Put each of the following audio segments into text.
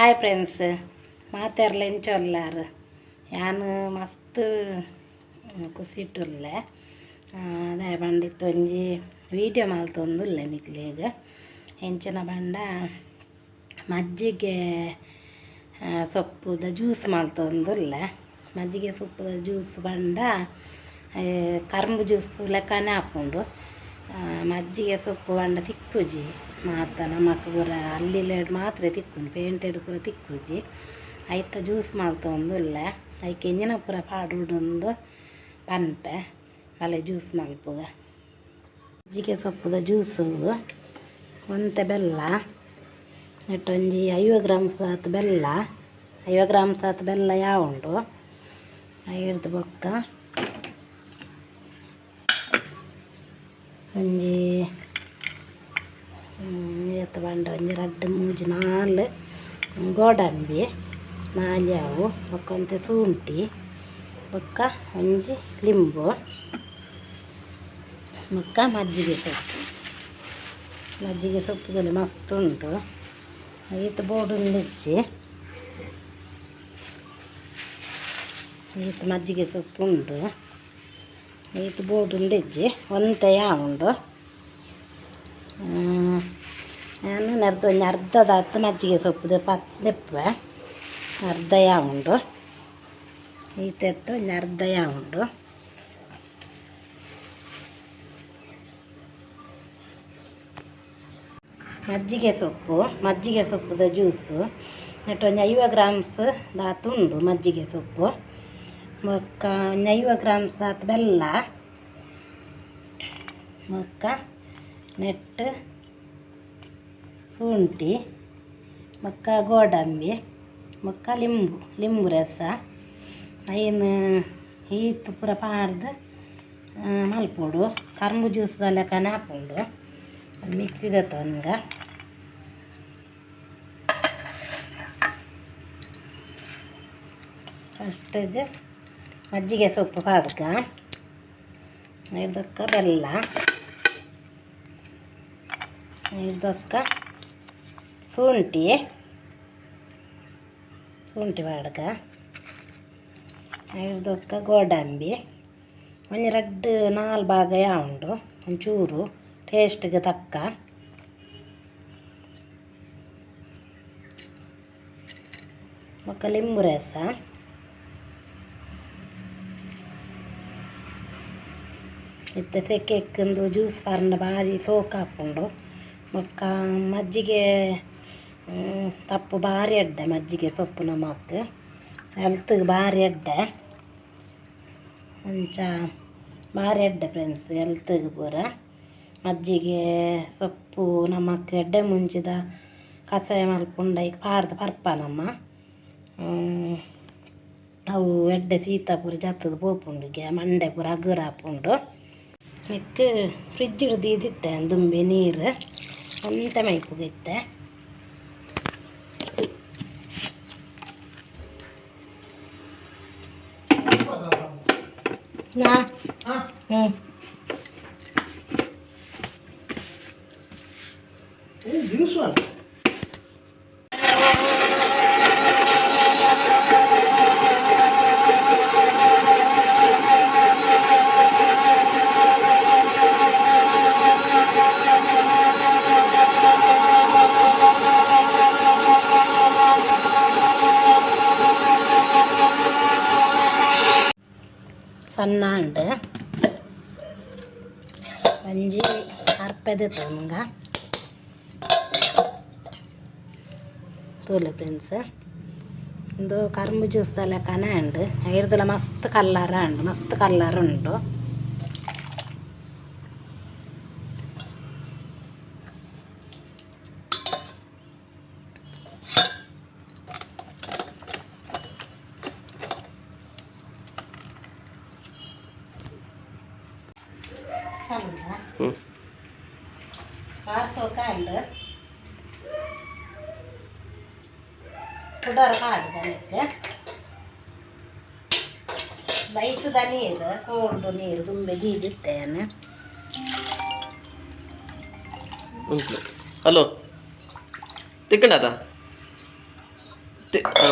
Hi friends ಮಾತಾರಲ್ಲ ಎಂಚೊಲ್ಲಾರು ಯಾನು ಮಸ್ತ್ ಕುಸಿಟ್ಟುಲ್ಲೆ ಅದೇ ಬಂಡಿತ್ತು ಒಂಜಿ ವೀಡಿಯೋ ಮಲ್ತೊಂದುಲ್ಲೆ ನಿಕ್ಲೆಗ್ ಹೆಂಚಿನ ಬಂಡ ಮಜ್ಜಿಗೆ ಸೊಪ್ಪುದ ಜ್ಯೂಸ್ ಮಲ್ತೊಂದುಲ್ಲೆ ಮಜ್ಜಿಗೆ ಸೊಪ್ಪುದ ಜ್ಯೂಸ್ ಬಂಡ ಕರ್ಮು ಜ್ಯೂಸ್ ಲೆಕ್ಕನೆ ಹಾಕೊಂಡು ಮಜ್ಜಿಗೆ ಸೊಪ್ಪು ಬಂಡ ತಿಕ್ಕುಜಿ. ಮಾತ ನಮಕ್ ಪೂರ ಮಾತ್ರೆ ತಿಕ್ಕುಂಡು ಪೇಂಟೆಡ್ ಪೂರ ತಿಕ್ಕುಜಿ. ಐತ ಜ್ಯೂಸ್ ಮಲ್ತೊಂದುಲ್ಲ ಐಕೆ ಎಂಜಿನ ಪೂರ ಪಾಡುಡೊಂದು ಪನ್ಪೆ ಅಲ್ಲೇ ಜ್ಯೂಸ್ ಮಲ್ಪುಗ ಜಿಗೆ ಸೊಪ್ಪುದ ಜ್ಯೂಸು ಒಂತೆ ಬೆಲ್ಲ. ನೆಟ್ಟೊಂಜಿ ಐವ ಗ್ರಾಮ್ಸ್ ಆತು ಬೆಲ್ಲ. ಐವ ಗ್ರಾಮ್ಸ್ ಆತು ಬೆಲ್ಲ ಯಾವುಂಡು ಹಿಡ್ದು ಬೊಕ್ಕ. ಒಂಜಿ ಏತ್ ಬಂಡ ಒಂಜಿ ರಡ್ಡ್ ಮೂಜಿ ನಾಲ್ ಗೋಡಂಬಿ ನಾಲ್ಯಾವು ಬೊಕ್ಕ ಒಂತೆ ಶುಂಠಿ ಬೊಕ್ಕ ಒಂಜಿ ಲಿಂಬು ಬೊಕ್ಕ ಮಜ್ಜಿಗೆ ಸೊಪ್ಪು ಮಜ್ಜಿಗೆ ಸೊಪ್ಪುದಲ್ಲಿ ಮಸ್ತ್ ಉಂಟು ಈತ ಬೋರ್ಡನ್ನು ಹೆಚ್ಚಿ ಈತ ಮಜ್ಜಿಗೆ ಸೊಪ್ಪು ಉಂಟು ಈತ ಬೋರ್ಡನ್ನು ತೆಜ್ಜಿ ಒಂತೆ ಉಂಡು ನಾನು ನೆರ್ದು ಒಂಜಿ ಅರ್ಧದ ಹತ್ತು ಮಜ್ಜಿಗೆ ಸೊಪ್ಪುದ ಪತ್ ದೆಪ್ಪೆ ಯಾವ ಉಂಡು ಈ ಒಂಜಿ ಅರ್ಧ ಉಂಡು ಮಜ್ಜಿಗೆ ಸೊಪ್ಪು ಮಜ್ಜಿಗೆ ಸೊಪ್ಪುದ ಜ್ಯೂಸು ನೆಟ್ಟು ಒಂದು ಐವ ಗ್ರಾಮ್ಸ್ ದಾತು ಉಂಡು ಮಜ್ಜಿಗೆ ಸೊಪ್ಪು ಒಂದು ಐವ ಗ್ರಾಮ್ಸ್ ದಾತು ಬೆಲ್ಲ ಮೊಕ್ಕ ನೆಟ್ಟು ಶುಂಠಿ, ಮಕ್ಕ ಗೋಡಂಬಿ, ಮಕ್ಕ ಲಿಂಬು ಲಿಂಬು ರಸ ಐನ್ ಈತು ಪೂರ ಪಾಡ್ದು ಮಲ್ಪುಡು, ಕರ್ಮು ಜ್ಯೂಸ್ ಲೆಕ್ಕನ ಹಾಕೊಂಡು ಮಿಕ್ಸಿದ ಫಸ್ಟ್ ಇದು ಮಜ್ಜಿಗೆ ಸೊಪ್ಪು ಪಾಡ್ಕ ಇದಕ್ಕ ಬೆಲ್ಲ ಇದಕ್ಕ ಶುಂಠಿ. ಶುಂಠಿ ಬಾಡ್ಕ ಇದಕ್ಕ ಗೋಡಂಬಿ. ಒಂದು ರಡ್ಡ್ ನಾಲ್ ಭಾಗ ಯಾವುಂಡು, ಒಂಚೂರು ಟೇಸ್ಟ್ಗೆ ತಕ್ಕ. ಒಕ್ಕ ಲಿಂಬು ರಸ. ಇತ್ತ ಸೆಕೆ ಎಕ್ಕಂದು ಜ್ಯೂಸ್ ಪಾರ್ನ ಭಾರಿ ಸೋಕ್ ಹಾಕ್ಕೊಂಡು ಮಕ್ಕ ಮಜ್ಜಿಗೆ ತಪ್ಪು ಭಾರಿ ಅಡ್ಡ, ಮಜ್ಜಿಗೆ ಸೊಪ್ಪು ನಮಕ್ ಹೆಲ್ತ್ಗೆ ಭಾರಿ ಅಡ್ಡ. ಅಂಚ, ಭಾರಿ ಅಡ್ಡ ಫ್ರೆಂಡ್ಸ್ ಹೆಲ್ತ್ಗೆ ಪೂರ. ಮಜ್ಜಿಗೆ ಸೊಪ್ಪು ನಮಕ್ ಎಡ್ಡೆ ಮುಂಚಿದ ಕಷಾಯ ಮಲ್ಪುಂಡ ಈಗ ಪಾರ್ದು ಪರ್ಪ ನಮ್ಮ. ಅವು ಎಡ್ಡೆ ಸೀತ ಪೂರ ಪೋಪುಂಡು ಪೋಪುಂಡಿಗೆ ಮಂಡೆ ಪೂರ ಅಗುರ ಹಾಪುಂಡು. ಮಿಕ್ಕ ಫ್ರಿಜ್ ಹಿಡ್ದು ಇದ್ದಿತ್ತೆ ದುಂಬಿ ನೀರು ಅಂತ ಮೈಪುಗಿತ್ತೆ 来。啊。嗯。哎你说了 ಅಂಡು ಒಂಜಿ ಅರ್ಪೆದ ತೊನ್ಗ ತೋಲೆ ಫ್ರೆಂಡ್ಸ್ ಒಂದು ಕರ್ಮು ಜ್ಯೂಸ್ ಲೆಕ್ಕನ ಉಂಡು ಐರ್ದಲ ಮಸ್ತ್ ಕಲ್ಲರ ಉಂಡು ಮಸ್ತ್ ಕಲ್ಲರ್ ಉಂಟು കണ്ട് പാസൊക്കെ ഉണ്ട് തുടർക്കാട് നമുക്ക് വയസ്സ് തന്നെ ഇത് കോണ്ട് നീര് തുമ്പലി ഇതിട്ടേന്ന് ഹലോ തിക്കണ്ടാ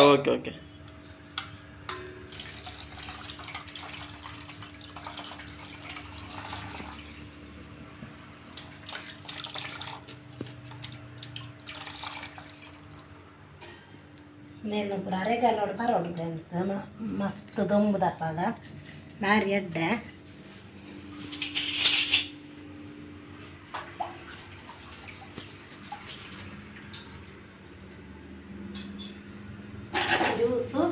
ഓക്കെ ഓക്കെ నేను ఇప్పుడు అరేగాలోడు పరోడు ఫ్రెండ్స్ మస్తు దొంగు తప్పగా భారీ అడ్డ juice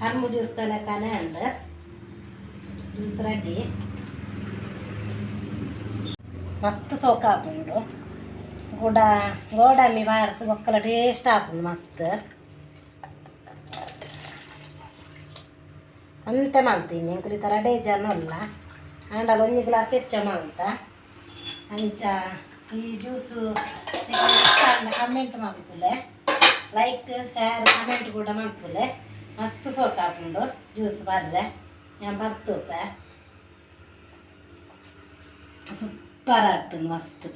ಹರ್ಮು juice ತಲೆಕಾನೆ and juice ready మస్తు సోకా ఆపుండు కూడా గోడమి వాడుతూ ఒక్కల టేస్ట్ ఆపుండు మస్తు ಅಂತೆ ಮಾಡ್ತೀನಿ ಎಂಕುಲಿ ಥರ ಡೇಜನ್ ಅಲ್ಲ ಆಂಡಲ್ ಒಂದು ಗ್ಲಾಸ್ ಹೆಚ್ಚ ಮಾಡ್ತ ಅಂಚ ಈ juice comment ಮಾಡ್ಪುಲೆ like share comment ಕೂಡ ಮಾಡ್ಪುಲೆ ಮಸ್ತ್ ಸೋಕ್ ಹಾಕೊಂಡು ಜ್ಯೂಸ್ ಬರ್ರೆ ನಾನು ಬರ್ತುಪ್ಪೆ ಸೂಪರ್ ಆಗ್ತದೆ ಮಸ್ತ್